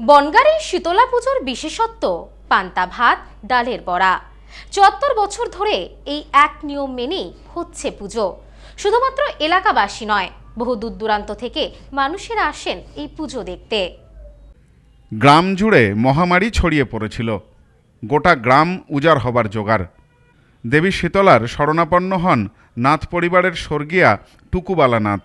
বনগাঁর শীতলা পুজোর বিশেষত্ব, পান্তা ভাত, ডালের বড়া। চুয়াত্তর বছর ধরে এই এক নিয়ম মেনেই হচ্ছে পুজো। শুধুমাত্র এলাকাবাসী নয়, বহু দূর দূরান্ত থেকে মানুষেরা আসেন এই পুজো দেখতে। গ্রাম জুড়ে মহামারী ছড়িয়ে পড়েছিল। গোটা গ্রাম উজাড় হবার জোগাড়। দেবী শীতলার শরণাপন্ন হন নাথ পরিবারের স্বর্গীয়া টুকুবালা নাথ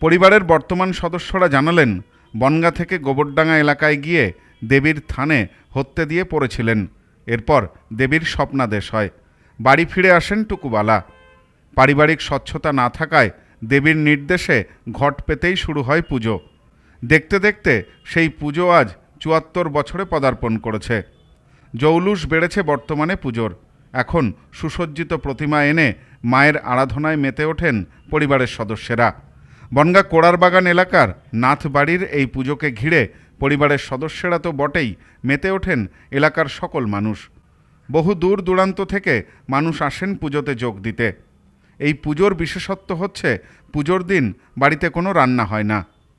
পরিবারের বর্তমান সদস্যরা জানালেন বনগা থেকে গোবরডাঙ্গা এলাকায় গিয়ে দেবীর থানে হত্যে দিয়ে পড়েছিলেন। এরপর দেবীর স্বপ্নাদেশ হয়। বাড়ি ফিরে আসেন টুকুবালা। পারিবারিক স্বচ্ছতা না থাকায় দেবীর নির্দেশে ঘট পেতেই শুরু হয় পুজো। দেখতে দেখতে সেই পুজো আজ চুয়াত্তর বছরে পদার্পণ করেছে। জৌলুস বেড়েছে বর্তমানে পুজোর। এখন সুসজ্জিত প্রতিমা এনে মায়ের আরাধনায় মেতে ওঠেন পরিবারের সদস্যরা। বনগা কোড়ারবাগান এলাকার নাথবাড়ির এই পুজোকে ঘিরে পরিবারের সদস্যরা তো বটেই মেতে ওঠেন এলাকার সকল মানুষ। বহু দূর দূরান্ত থেকে মানুষ আসেন পুজোতে যোগ দিতে। এই পুজোর বিশেষত্ব হচ্ছে পুজোর দিন বাড়িতে কোনো রান্না হয় না।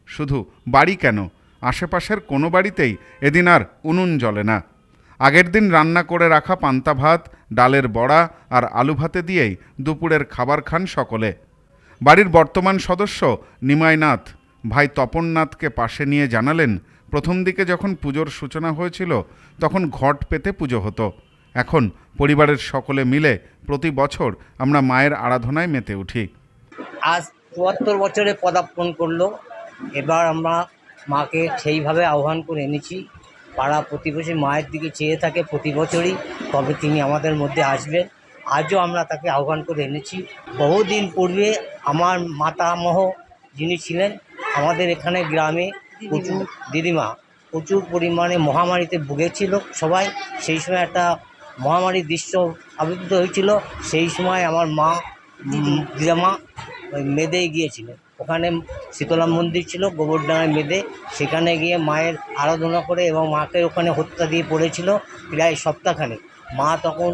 শুধু বাড়ি কেন? আশেপাশের কোনো বাড়িতেই এদিন আর উনুন জ্বলে না। আগের দিন রান্না করে রাখা পান্তা ভাত, ডালের বড়া আর আলু ভাতে দিয়েই দুপুরের খাবার খান সকলে। বাড়ির বর্তমান সদস্য নিমাইনাথ। ভাই তপননাথকে পাশে নিয়ে জানালেন, প্রথম দিকে যখন পুজোর সূচনা হয়েছিল, তখন ঘট পেতে পুজো হতো। এখন পরিবারের সকলে মিলে প্রতি বছর আমরা মায়ের আরাধনায় মেতে উঠি। আজ চুয়াত্তর বছরে পদার্পণ করল। এবার আমরা মাকে সেইভাবে আহ্বান করে এনেছি। পাড়া প্রতিবেশী মায়ের দিকে চেয়ে থাকে প্রতি বছরই, তবে তিনি আমাদের মধ্যে আসবেন। আজও আমরা তাকে আহ্বান করে এনেছি। বহুদিন পূর্বে আমার মাতামহ যিনি ছিলেন, আমাদের এখানে গ্রামে প্রচুর দিদিমা, প্রচুর পরিমাণে মহামারীতে ভুগেছিল সবাই। সেই সময় একটা মহামারীর দৃশ্য আবির্ভূত হয়েছিল, সেই সময় আমার মা দিদামা মেদে গিয়েছিলেন। ওখানে শীতলা মন্দির ছিল, গোবরডাঙ্গায় মেদে। সেখানে গিয়ে মায়ের আরাধনা করে এবং মাকে ওখানে হত্যা দিয়ে পড়েছিল প্রায় সপ্তাহখানে মা তখন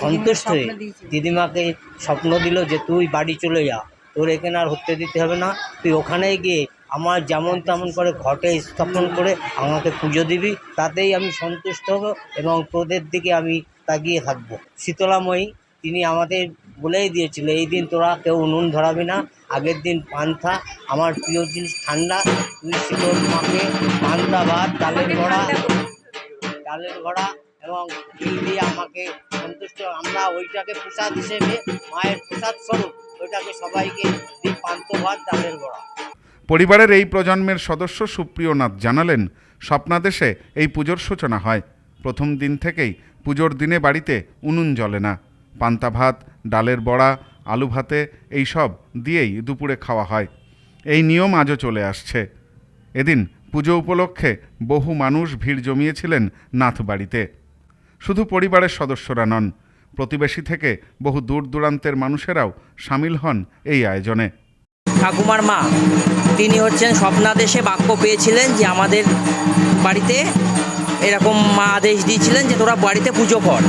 সন্তুষ্ট হয়ে দিদিমাকে স্বপ্ন দিল যে তুই বাড়ি চলে যা। তোর এখানে আর হত্যা দিতে হবে না। তুই ওখানে গিয়ে আমার যেমন তেমন করে ঘটে স্থাপন করে আমাকে পুজো দিবি। তাতেই আমি সন্তুষ্ট হব এবং তোদের দিকে আমি তাকিয়ে থাকব। শীতলাময়ী তিনি আমাদের বলেই দিয়েছিল এই দিন তোরা কেউ নুন ধরাবি না। আগের দিন পান্থা আমার প্রিয় জিনিস ঠান্ডা। তুই শীতল মাকে পান্তা ভাত ডালের বড়া ডালের বড়া এবং তিল দিয়ে আমাকে সন্তুষ্ট আমরা ওইটাকে প্রসাদ হিসেবে, মায়ের প্রসাদ স্বরূপ, ওইটাকে সবাইকে দিই ভাত ডালের বড়া। পরিবারের এই প্রজন্মের সদস্য সুপ্রিয়নাথ জানালেন স্বপ্নাদেশে এই পুজোর সূচনা হয়। প্রথম দিন থেকেই পুজোর দিনে বাড়িতে উনুন জ্বলে না। পান্তা ভাত, ডালের বড়া, আলু ভাতে এই সব দিয়েই দুপুরে খাওয়া হয়। এই নিয়ম আজও চলে আসছে। এদিন পুজো উপলক্ষে বহু মানুষ ভিড় জমিয়েছিলেন নাথ বাড়িতে শুধু পরিবারের সদস্যরা নন, প্রতিবেশী থেকে বহু দূর দূরান্তের মানুষেরাও সামিল হন এই আয়োজনে। ঠাকুমার মা, তিনি হচ্ছেন স্বপ্নাদেশে বাক্য পেয়েছিলেন যে আমাদের বাড়িতে এরকম মা আদেশ দিয়েছিলেন যে তোরা বাড়িতে পুজো কর।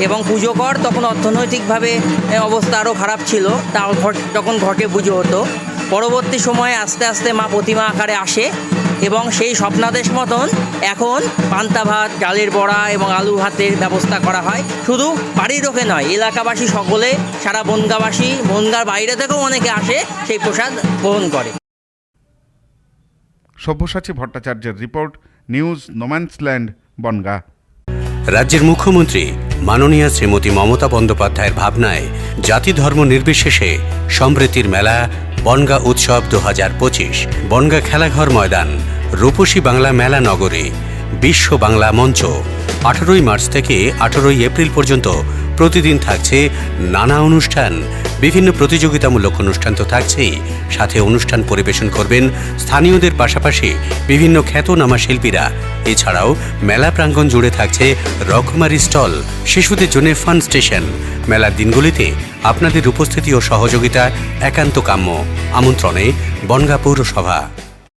এবং পুজো কর তখন অর্থনৈতিকভাবে অবস্থা আরও খারাপ ছিল। তা তখন ঘটে পুজো হতো। পরবর্তী সময়ে আস্তে আস্তে মা প্রতিমা আকারে আসে। এবং সেই স্বপ্নাদেশ মতন এখন পান্তা ভাত ডালের বড়া এবং আলু ভাতের ব্যবস্থা করা হয়। শুধু বাড়ির লোকে নয় এলাকাবাসী সকলে সারা বনগাবাসী বনগার বাইরে থেকেও অনেকে আসে সেই প্রসাদ গ্রহণ করে। সব্যসাচী ভট্টাচার্যের রিপোর্ট নিউজ নোম্যান্সল্যান্ড বনগা। রাজ্যের মুখ্যমন্ত্রী মাননীয় শ্রীমতী মমতা বন্দ্যোপাধ্যায়ের ভাবনায় জাতি ধর্ম নির্বিশেষে সম্প্রীতির মেলা বনগা উৎসব দু হাজার পঁচিশ, বনগা খেলাঘর ময়দান, রূপসী বাংলা মেলা নগরী, বিশ্ব বাংলা মঞ্চ। আঠারোই মার্চ থেকে আঠারোই এপ্রিল পর্যন্ত প্রতিদিন থাকছে নানা অনুষ্ঠান। বিভিন্ন প্রতিযোগিতামূলক অনুষ্ঠান তো থাকছেই। সাথে অনুষ্ঠান পরিবেশন করবেন স্থানীয়দের পাশাপাশি বিভিন্ন খ্যাতনামা শিল্পীরা। এছাড়াও মেলা প্রাঙ্গণ জুড়ে থাকছে রকমারি স্টল, শিশুদের জন্য ফান স্টেশন। মেলার দিনগুলিতে আপনাদের উপস্থিতি ও সহযোগিতা একান্ত কাম্য। আমন্ত্রণে বনগা পৌরসভা।